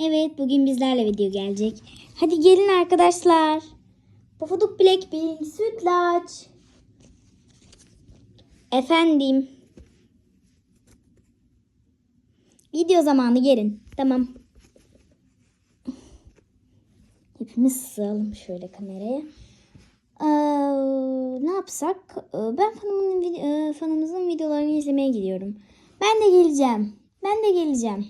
Evet bugün bizlerle video gelecek. Hadi gelin arkadaşlar. Pofuduk Blackpink sütlaç. Efendim. Video zamanı gelin. Tamam. Hepimiz sığalım şöyle kameraya. Ee, ne yapsak? Ee, ben e, fanımızın videolarını izlemeye gidiyorum. Ben de geleceğim. Ben de geleceğim.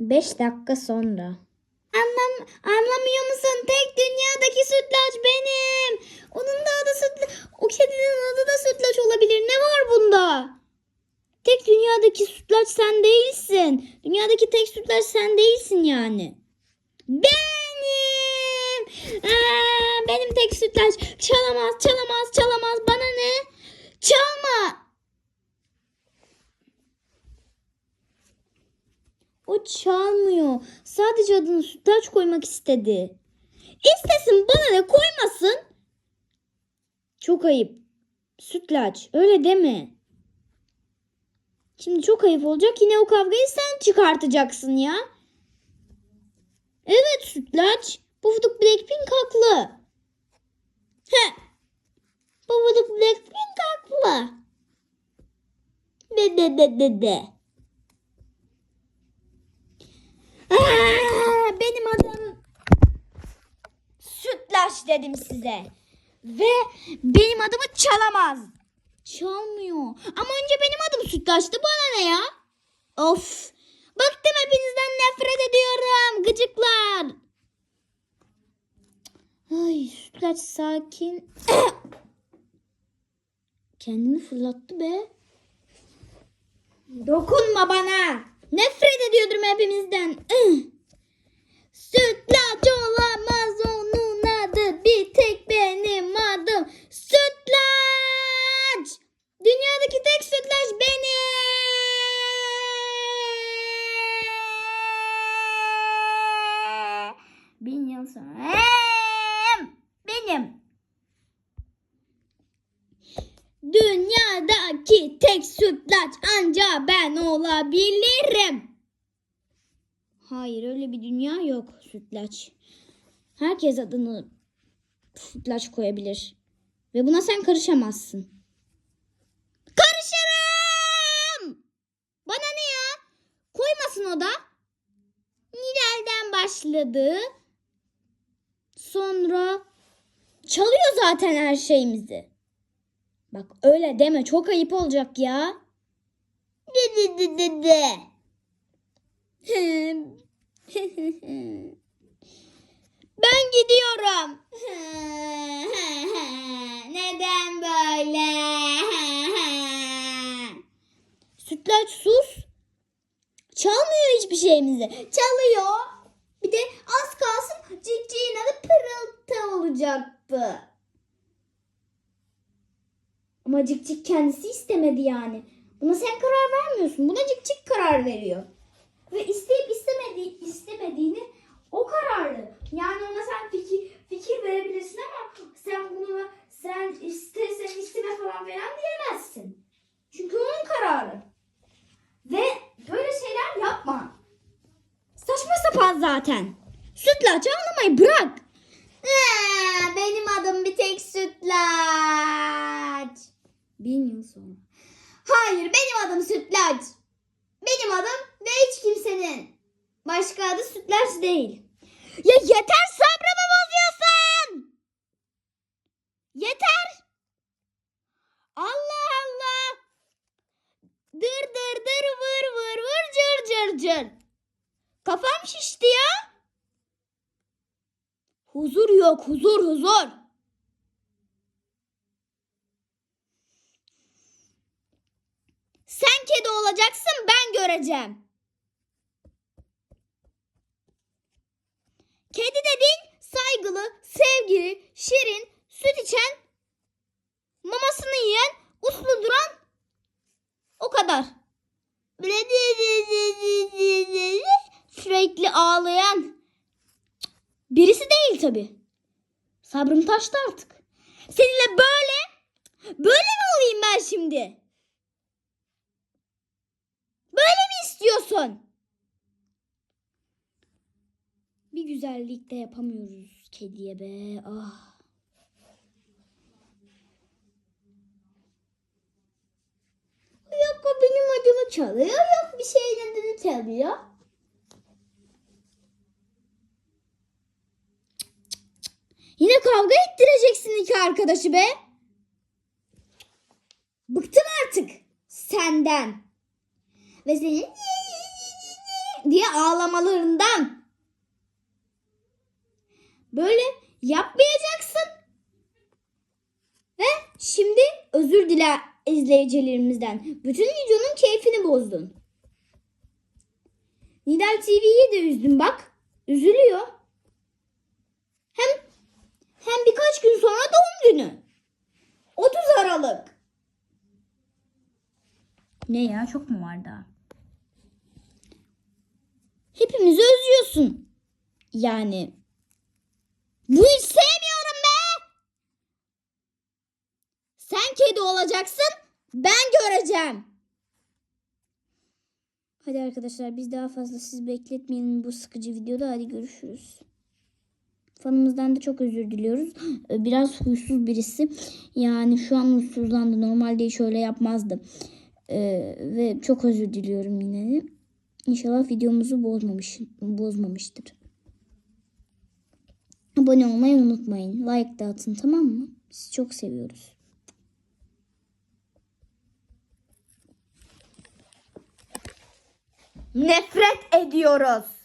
5 dakika sonra. Anlam anlamıyor musun? Tek dünyadaki sütlaç benim. Onun da adı sütlaç. O kedinin adı da sütlaç olabilir. Ne var bunda? Tek dünyadaki sütlaç sen değilsin. Dünyadaki tek sütlaç sen değilsin yani. Benim. Aa, benim tek sütlaç. Çalamaz, çalamaz, çalamaz. Bana ne? Çalma. O çalmıyor. Sadece adını sütlaç koymak istedi. İstesin bana ne koymasın. Çok ayıp. Sütlaç öyle deme. Şimdi çok ayıp olacak. Yine o kavgayı sen çıkartacaksın ya. Evet sütlaç. Pufuduk Blackpink haklı. He. Pufuduk Blackpink haklı. De de de de de. Aa, benim adım Sütlaç dedim size. Ve benim adımı çalamaz. Çalmıyor. Ama önce benim adım Sütlaç'tı bana ne ya? Of. Bıktım hepinizden nefret ediyorum. Gıcıklar. Ay Sütlaç sakin. Kendini fırlattı be. Dokunma bana. Nefret ediyordum hepimizden. Sütlaç olamaz Dünyadaki tek sütlaç anca ben olabilirim. Hayır öyle bir dünya yok sütlaç. Herkes adını sütlaç koyabilir. Ve buna sen karışamazsın. Karışırım! Bana ne ya? Koymasın o da. Nidel'den başladı. Sonra çalıyor zaten her şeyimizi. Bak öyle deme çok ayıp olacak ya. De de de de de. Ben gidiyorum. Neden böyle? Sütlaç sus. Çalmıyor hiçbir şeyimizi. Çalıyor. Bir de az kalsın cikciğin adı pırıltı olacaktı. Ama Cikcik kendisi istemedi yani. Buna sen karar vermiyorsun. Buna Cikcik karar veriyor. Ve isteyip istemediği, istemediğini o kararlı. Yani ona sen fikir, fikir verebilirsin ama sen bunu sen istesen isteme falan falan diyemezsin. Çünkü onun kararı. Ve böyle şeyler yapma. Saçma sapan zaten. Sütlaç ağlamayı bırak. Ee, benim adım bir tek sütlaç. Sonra. Hayır benim adım sütlaç. Benim adım ve hiç kimsenin. Başka adı sütlaç değil. Ya yeter sabrımı bozuyorsun. Yeter. Allah Allah. Dır dır dır vır vır vır cır cır cır. Kafam şişti ya. Huzur yok huzur huzur. Sen kedi olacaksın ben göreceğim. Kedi dediğin saygılı, sevgili, şirin, süt içen, mamasını yiyen, uslu duran o kadar. Sürekli ağlayan birisi değil tabi. Sabrım taştı artık. Seninle böyle, böyle mi olayım ben şimdi? İstiyorsun? Bir güzellik de yapamıyoruz kediye be. Ah. Yok o benim adımı çalıyor. Yok bir şeyin adını çalıyor. Yine kavga ettireceksin iki arkadaşı be. Bıktım artık senden. Ve senin diye ağlamalarından. Böyle yapmayacaksın. Ve şimdi özür dile izleyicilerimizden. Bütün videonun keyfini bozdun. Nidal TV'yi de üzdün bak. Üzülüyor. Hem hem birkaç gün sonra doğum günü. 30 Aralık. Ne ya çok mu var daha? Hepimizi özlüyorsun. Yani. Bu hiç sevmiyorum be. Sen kedi olacaksın. Ben göreceğim. Hadi arkadaşlar biz daha fazla siz bekletmeyelim bu sıkıcı videoda. Hadi görüşürüz. Fanımızdan da çok özür diliyoruz. Ee, Biraz huysuz birisi. Yani şu an huysuzlandı. Normalde hiç öyle yapmazdı. Ee, ve çok özür diliyorum yine. İnşallah videomuzu bozmamış, bozmamıştır. Abone olmayı unutmayın. Like de atın tamam mı? Sizi çok seviyoruz. Nefret ediyoruz.